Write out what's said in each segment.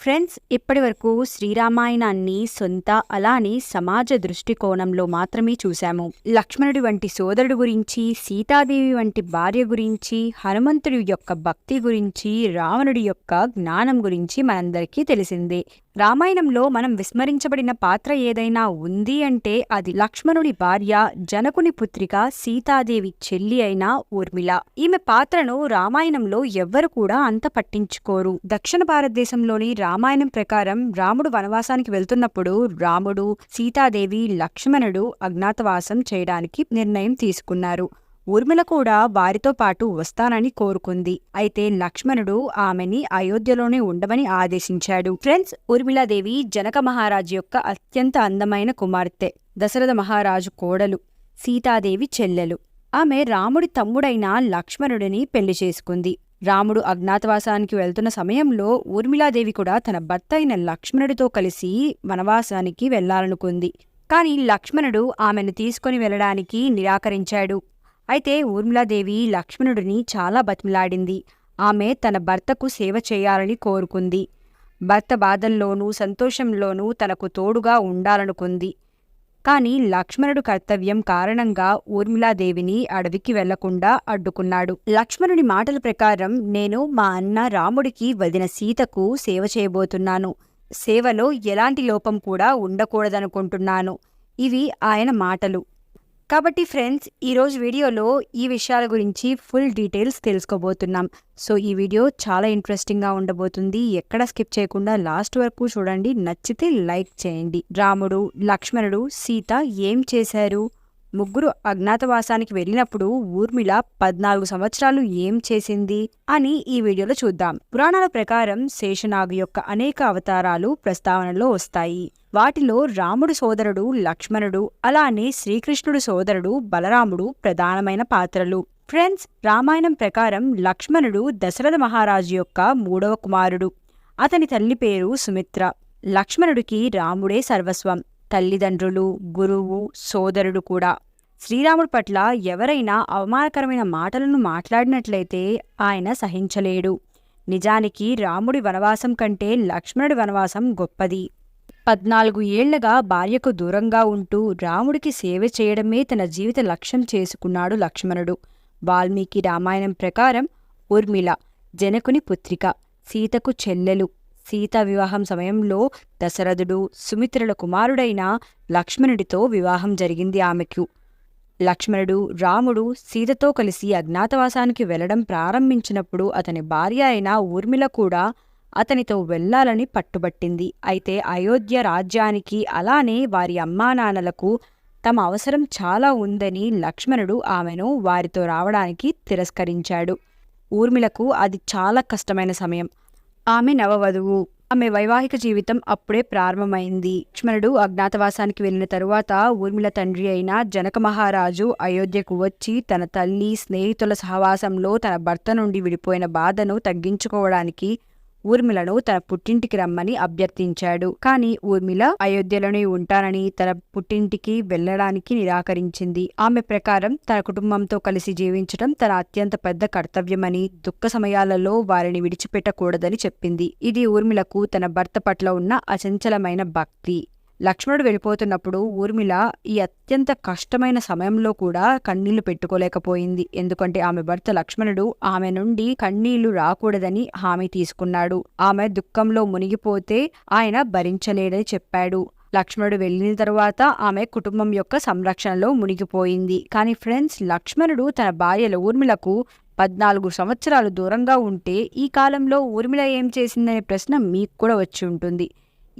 Friends ఇప్పటి వరకు శ్రీరామాయణాన్ని సొంత అలానే సమాజ దృష్టికోణంలో మాత్రమే చూశాము. లక్ష్మణుడి వంటి సోదరుడు గురించి సీతాదేవి వంటి భార్య గురించి హనుమంతుడి యొక్క భక్తి గురించి రావణుడి యొక్క జ్ఞానం గురించి మనందరికీ తెలిసిందే. రామాయణంలో మనం విస్మరించబడిన పాత్ర ఏదైనా ఉంది అంటే అది లక్ష్మణుడి భార్య జనకుని పుత్రిక సీతాదేవి చెల్లి అయిన ఊర్మిళ. ఈమె పాత్రను రామాయణంలో ఎవ్వరు కూడా అంత పట్టించుకోరు. దక్షిణ భారతదేశంలోని రామాయణం ప్రకారం రాముడు వనవాసానికి వెళ్తున్నప్పుడు రాముడు సీతాదేవి లక్ష్మణుడు అజ్ఞాతవాసం చేయడానికి నిర్ణయం తీసుకున్నారు. ఊర్మిళ కూడా వారితో పాటు వస్తానని కోరుకుంది. అయితే లక్ష్మణుడు ఆమెని అయోధ్యలోనే ఉండమని ఆదేశించాడు. ఫ్రెండ్స్ ఊర్మిళాదేవి జనక మహారాజు యొక్క అత్యంత అందమైన కుమార్తె దశరథ మహారాజు కోడలు సీతాదేవి చెల్లెలు. ఆమె రాముడి తమ్ముడైన లక్ష్మణుడిని పెళ్ళి చేసుకుంది. రాముడు అజ్ఞాతవాసానికి వెళ్తున్న సమయంలో ఊర్మిళాదేవి కూడా తన భర్త అయిన లక్ష్మణుడితో కలిసి వనవాసానికి వెళ్ళాలనుకుంది. కాని లక్ష్మణుడు ఆమెను తీసుకుని వెళ్ళడానికి నిరాకరించాడు. అయితే ఊర్మిళాదేవి లక్ష్మణుడిని చాలా బతిమిలాడింది. ఆమె తన భర్తకు సేవ చేయాలని కోరుకుంది. భర్త బాధల్లోనూ సంతోషంలోనూ తనకు తోడుగా ఉండాలనుకుంది. కాని లక్ష్మణుడు కర్తవ్యం కారణంగా ఊర్మిళాదేవిని అడవికి వెళ్ళకుండా అడ్డుకున్నాడు. లక్ష్మణుడి మాటల ప్రకారం నేను మా అన్న రాముడికి వదిన సీతకు సేవ చేయబోతున్నాను. సేవలో ఎలాంటి లోపం కూడా ఉండకూడదనుకుంటున్నాను. ఇవి ఆయన మాటలు. కాబట్టి ఫ్రెండ్స్ ఈరోజు వీడియోలో ఈ విషయాల గురించి ఫుల్ డీటెయిల్స్ తెలుసుకోబోతున్నాం. సో ఈ వీడియో చాలా ఇంట్రెస్టింగ్గా ఉండబోతుంది. ఎక్కడ స్కిప్ చేయకుండా లాస్ట్ వరకు చూడండి. నచ్చితే లైక్ చేయండి. రాముడు లక్ష్మణుడు సీత ఏం చేశారు? ముగ్గురు అజ్ఞాతవాసానికి వెళ్ళినప్పుడు ఊర్మిళ పద్నాలుగు సంవత్సరాలు ఏం చేసింది అని ఈ వీడియోలో చూద్దాం. పురాణాల ప్రకారం శేషనాగు యొక్క అనేక అవతారాలు ప్రస్తావనలో వస్తాయి. వాటిలో రాముడు సోదరుడు లక్ష్మణుడు అలానే శ్రీకృష్ణుడు సోదరుడు బలరాముడు ప్రధానమైన పాత్రలు. ఫ్రెండ్స్ రామాయణం ప్రకారం లక్ష్మణుడు దశరథ మహారాజు యొక్క మూడవ కుమారుడు. అతని తల్లి పేరు సుమిత్ర. లక్ష్మణుడికి రాముడే సర్వస్వం. తల్లిదండ్రులు గురువు సోదరుడు కూడా. శ్రీరాముడి పట్ల ఎవరైనా అవమానకరమైన మాటలను మాట్లాడినట్లయితే ఆయన సహించలేడు. నిజానికి రాముడి వనవాసం కంటే లక్ష్మణుడి వనవాసం గొప్పది. పద్నాలుగు ఏళ్ళగా భార్యకు దూరంగా ఉంటూ రాముడికి సేవ చేయడమే తన జీవిత లక్ష్యం చేసుకున్నాడు లక్ష్మణుడు. వాల్మీకి రామాయణం ప్రకారం ఊర్మిళ జనకుని పుత్రిక సీతకు చెల్లెలు. సీత వివాహం సమయంలో దశరథుడు సుమిత్రుల కుమారుడైన లక్ష్మణుడితో వివాహం జరిగింది ఆమెకు. లక్ష్మణుడు రాముడు సీతతో కలిసి అజ్ఞాతవాసానికి వెళ్ళడం ప్రారంభించినప్పుడు అతని భార్య అయిన ఊర్మిళ కూడా అతనితో వెళ్ళాలని పట్టుబట్టింది. అయితే అయోధ్య రాజ్యానికి అలానే వారి అమ్మానాన్నలకు తమ అవసరం చాలా ఉందని లక్ష్మణుడు ఆమెను వారితో రావడానికి తిరస్కరించాడు. ఊర్మిళకు అది చాలా కష్టమైన సమయం. ఆమె నవవధువు. ఆమె వైవాహిక జీవితం అప్పుడే ప్రారంభమైంది. లక్ష్మణుడు అజ్ఞాతవాసానికి వెళ్ళిన తరువాత ఊర్మిళ తండ్రి అయిన జనక మహారాజు అయోధ్యకు వచ్చి తన తల్లి స్నేహితుల సహవాసంలో తన భర్త నుండి విడిపోయిన బాధను తగ్గించుకోవడానికి ఊర్మిళను తన పుట్టింటికి రమ్మని అభ్యర్థించాడు. కాని ఊర్మిళ అయోధ్యలోనే ఉంటానని తన పుట్టింటికి వెళ్ళడానికి నిరాకరించింది. ఆమె ప్రకారం తన కుటుంబంతో కలిసి జీవించడం తన అత్యంత పెద్ద కర్తవ్యమని దుఃఖ సమయాలలో వారిని విడిచిపెట్టకూడదని చెప్పింది. ఇది ఊర్మిళకు తన భర్త పట్ల ఉన్న అచంచలమైన భక్తి. లక్ష్మణుడు వెళ్ళిపోతున్నప్పుడు ఊర్మిళ ఈ అత్యంత కష్టమైన సమయంలో కూడా కన్నీళ్ళు పెట్టుకోలేకపోయింది. ఎందుకంటే ఆమె భర్త లక్ష్మణుడు ఆమె నుండి కన్నీళ్ళు రాకూడదని హామీ తీసుకున్నాడు. ఆమె దుఃఖంలో మునిగిపోతే ఆయన భరించలేడని చెప్పాడు. లక్ష్మణుడు వెళ్ళిన తరువాత ఆమె కుటుంబం యొక్క సంరక్షణలో మునిగిపోయింది. కానీ ఫ్రెండ్స్ లక్ష్మణుడు తన భార్యల ఊర్మిళకు పద్నాలుగు సంవత్సరాలు దూరంగా ఉంటే ఈ కాలంలో ఊర్మిళ ఏం చేసిందనే ప్రశ్న మీకు కూడా వచ్చి ఉంటుంది.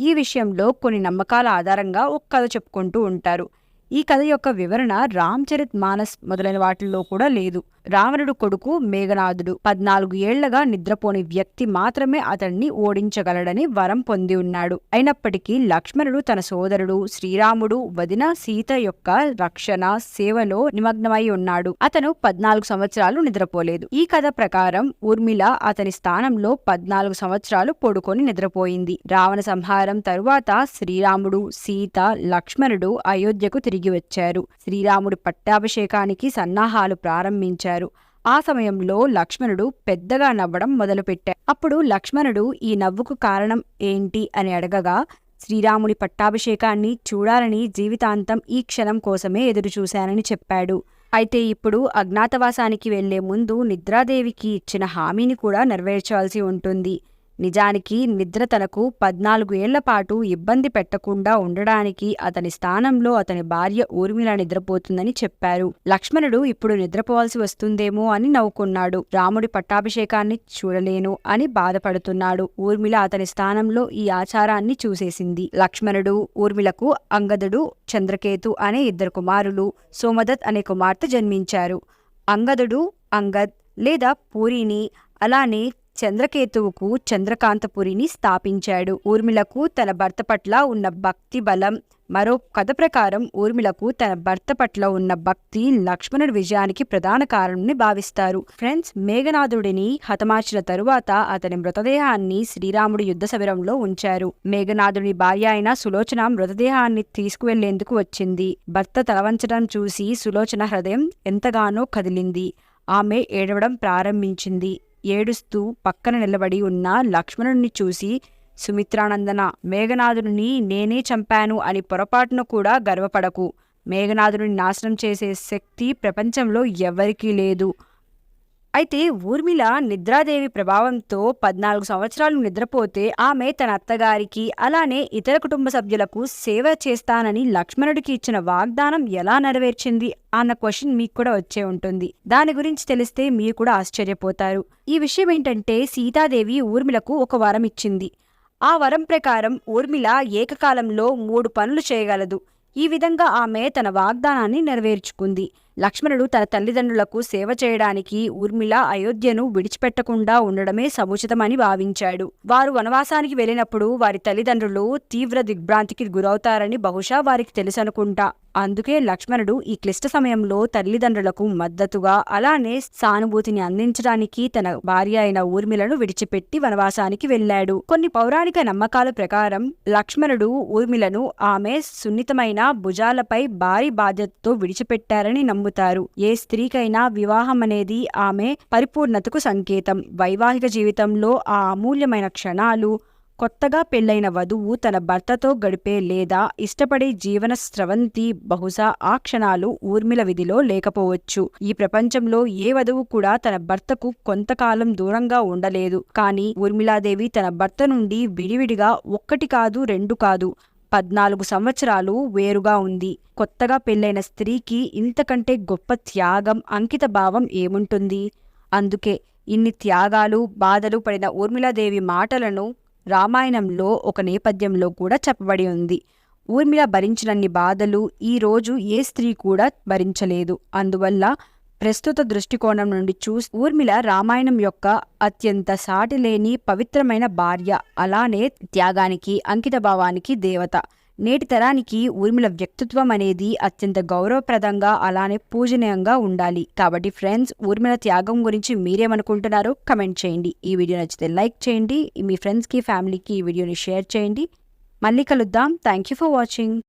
ఈ విషయంలో కొన్ని నమ్మకాల ఆధారంగా ఒక కథ చెప్పుకుంటూ ఉంటారు. ఈ కథ యొక్క వివరణ రామ్ చరిత్ మానస్ మొదలైన వాటిల్లో కూడా లేదు. రావణుడు కొడుకు మేఘనాథుడు. పద్నాలుగు ఏళ్ళగా నిద్రపోని వ్యక్తి మాత్రమే అతన్ని ఓడించగలడని వరం పొంది ఉన్నాడు. అయినప్పటికీ లక్ష్మణుడు తన సోదరుడు శ్రీరాముడు వదిన సీత యొక్క రక్షణ సేవలో నిమగ్నమై ఉన్నాడు. అతను పద్నాలుగు సంవత్సరాలు నిద్రపోలేదు. ఈ కథ ప్రకారం ఊర్మిళ అతని స్థానంలో పద్నాలుగు సంవత్సరాలు పడుకొని నిద్రపోయింది. రావణ సంహారం తరువాత శ్రీరాముడు సీత లక్ష్మణుడు అయోధ్యకు తిరిగి వచ్చారు. శ్రీరాముడు పట్టాభిషేకానికి సన్నాహాలు ప్రారంభించారు. ఆ సమయంలో లక్ష్మణుడు పెద్దగా నవ్వడం మొదలుపెట్టాడు. అప్పుడు లక్ష్మణుడు ఈ నవ్వుకు కారణం ఏంటి అని అడగగా శ్రీరాముడి పట్టాభిషేకాన్ని చూడాలని జీవితాంతం ఈ క్షణం కోసమే ఎదురుచూశానని చెప్పాడు. అయితే ఇప్పుడు అజ్ఞాతవాసానికి వెళ్ళే ముందు నిద్రాదేవికి ఇచ్చిన హామీని కూడా నెరవేర్చాల్సి ఉంటుంది. నిజానికి నిద్ర తనకు పద్నాలుగు ఏళ్ళపాటు ఇబ్బంది పెట్టకుండా ఉండడానికి అతని స్థానంలో అతని భార్య ఊర్మిళ నిద్రపోతుందని చెప్పారు. లక్ష్మణుడు ఇప్పుడు నిద్రపోవాల్సి వస్తుందేమో అని నవ్వుకున్నాడు. రాముడి పట్టాభిషేకాన్ని చూడలేను అని బాధపడుతున్నాడు. ఊర్మిళ అతని స్థానంలో ఈ ఆచారాన్ని చూసేసింది. లక్ష్మణుడు ఊర్మిళకు అంగదుడు చంద్రకేతు అనే ఇద్దరు కుమారులు సోమదత్ అనే కుమార్తె జన్మించారు. అంగదుడు అంగద్ లేదా పూరిని అలానే చంద్రకేతువుకు చంద్రకాంతపురిని స్థాపించాడు. ఊర్మిళకు తన భర్త పట్ల ఉన్న భక్తి బలం. మరో కథ ప్రకారం ఊర్మిళకు తన భర్త పట్ల ఉన్న భక్తి లక్ష్మణుడి విజయానికి ప్రధాన కారణమని భావిస్తారు. ఫ్రెండ్స్ మేఘనాథుడిని హతమార్చిన తరువాత అతని మృతదేహాన్ని శ్రీరాముడి యుద్ధ శిబిరంలో ఉంచారు. మేఘనాథుడి భార్య అయిన సులోచన మృతదేహాన్ని తీసుకువెళ్ళేందుకు వచ్చింది. భర్త తలవంచడం చూసి సులోచన హృదయం ఎంతగానో కదిలింది. ఆమె ఏడవడం ప్రారంభించింది. ఏడుస్తూ పక్కన నిలబడి ఉన్న లక్ష్మణుడిని చూసి సుమిత్రానందన మేఘనాథుడిని నేనే చంపాను అని పొరపాటును కూడా గర్వపడకు. మేఘనాథుడిని నాశనం చేసే శక్తి ప్రపంచంలో ఎవరికీ లేదు. అయితే ఊర్మిళ నిద్రాదేవి ప్రభావంతో పద్నాలుగు సంవత్సరాలు నిద్రపోతే ఆమె తన అత్తగారికి అలానే ఇతర కుటుంబ సభ్యులకు సేవ చేస్తానని లక్ష్మణుడికి ఇచ్చిన వాగ్దానం ఎలా నెరవేర్చింది అన్న క్వశ్చన్ మీకు కూడా వచ్చే ఉంటుంది. దాని గురించి తెలిస్తే మీరు కూడా ఆశ్చర్యపోతారు. ఈ విషయం ఏంటంటే సీతాదేవి ఊర్మిళకు ఒక వరం ఇచ్చింది. ఆ వరం ప్రకారం ఊర్మిళ ఏకకాలంలో మూడు పనులు చేయగలదు. ఈ విధంగా ఆమె తన వాగ్దానాన్ని నెరవేర్చుకుంది. లక్ష్మణుడు తన తల్లిదండ్రులకు సేవ చేయడానికి ఊర్మిళ అయోధ్యను విడిచిపెట్టకుండా ఉండడమే సముచితమని భావించాడు. వారు వనవాసానికి వెళ్ళినప్పుడు వారి తల్లిదండ్రులు తీవ్ర దిగ్భ్రాంతికి గురవుతారని బహుశా వారికి తెలుసనుకుంటా. అందుకే లక్ష్మణుడు ఈ క్లిష్ట సమయంలో తల్లిదండ్రులకు మద్దతుగా అలానే సానుభూతిని అందించడానికి తన భార్య అయిన ఊర్మిలను విడిచిపెట్టి వనవాసానికి వెళ్ళాడు. కొన్ని పౌరాణిక నమ్మకాల ప్రకారం లక్ష్మణుడు ఊర్మిలను ఆమె సున్నితమైన భుజాలపై భారీ బాధ్యతతో విడిచిపెట్టారని నమ్ముతారు. ఏ స్త్రీకైనా వివాహం అనేది ఆమె పరిపూర్ణతకు సంకేతం. వైవాహిక జీవితంలో ఆ అమూల్యమైన క్షణాలు కొత్తగా పెళ్ళైన వధువు తన భర్తతో గడిపే లేదా ఇష్టపడే జీవన స్రవంతి బహుశా ఆ క్షణాలు ఊర్మిళ విధిలో లేకపోవచ్చు. ఈ ప్రపంచంలో ఏ వధువు కూడా తన భర్తకు కొంతకాలం దూరంగా ఉండలేదు. కానీ ఊర్మిళాదేవి తన భర్త నుండి విడివిడిగా ఒక్కటి కాదు రెండు కాదు పద్నాలుగు సంవత్సరాలు వేరుగా ఉంది. కొత్తగా పెళ్ళైన స్త్రీకి ఇంతకంటే గొప్ప త్యాగం అంకిత భావం ఏముంటుంది? అందుకే ఇన్ని త్యాగాలు బాధలు పడిన ఊర్మిళాదేవి మాటలను రామాయణంలో ఒక నేపథ్యంలో కూడా చెప్పబడి ఉంది. ఊర్మిళ భరించినన్ని బాధలు ఈ రోజు ఏ స్త్రీ కూడా భరించలేదు. అందువల్ల ప్రస్తుత దృష్టికోణం నుండి చూసి ఊర్మిళ రామాయణం యొక్క అత్యంత సాటిలేని పవిత్రమైన భార్య అలానే త్యాగానికి అంకితభావానికి దేవత. నేటి తరానికి ఊర్మిళ వ్యక్తిత్వం అనేది అత్యంత గౌరవప్రదంగా అలానే పూజనీయంగా ఉండాలి. కాబట్టి ఫ్రెండ్స్ ఊర్మిళ త్యాగం గురించి మీరేమనుకుంటున్నారో కమెంట్ చేయండి. ఈ వీడియో నచ్చితే లైక్ చేయండి. మీ ఫ్రెండ్స్కి ఫ్యామిలీకి ఈ వీడియోని షేర్ చేయండి. మళ్ళీ కలుద్దాం. Thank you for watching.